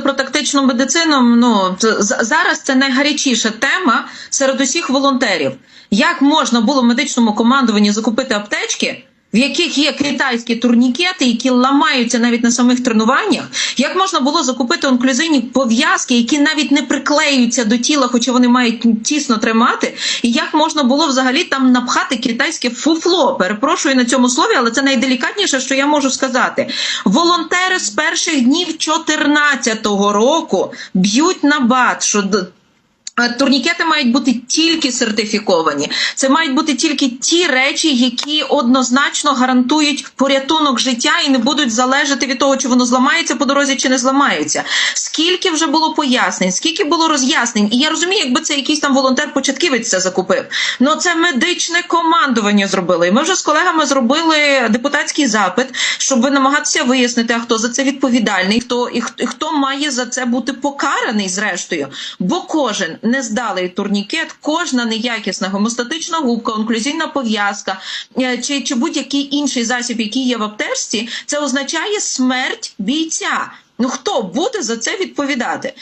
Про тактичну медицину ну зараз це найгарячіша тема серед усіх волонтерів. Як можна було медичному командуванні закупити аптечки, в яких є китайські турнікети, які ламаються навіть на самих тренуваннях? Як можна було закупити онклюзивні пов'язки, які навіть не приклеюються до тіла, хоча вони мають тісно тримати? І як можна було взагалі там напхати китайське фуфло? Перепрошую на цьому слові, але це найделікатніше, що я можу сказати. Волонтери з перших днів 2014 року б'ють на бат, що Турнікети мають бути тільки сертифіковані. Це мають бути тільки ті речі, які однозначно гарантують порятунок життя і не будуть залежати від того, чи воно зламається по дорозі, чи не зламається. Скільки вже було пояснень, скільки було роз'яснень, і я розумію, якби це якийсь там волонтер-початківець це закупив. Ну це медичне командування зробило. І ми вже з колегами зробили депутатський запит, щоб намагатися вияснити, а хто за це відповідальний, хто, і хто має за це бути покараний, зрештою. Бо кожен нездалий турнікет, кожна неякісна гомостатична губка, онклюзійна пов'язка е, чи, чи будь-який інший засіб, який є в аптечці, це означає смерть бійця. Ну хто буде за це відповідати?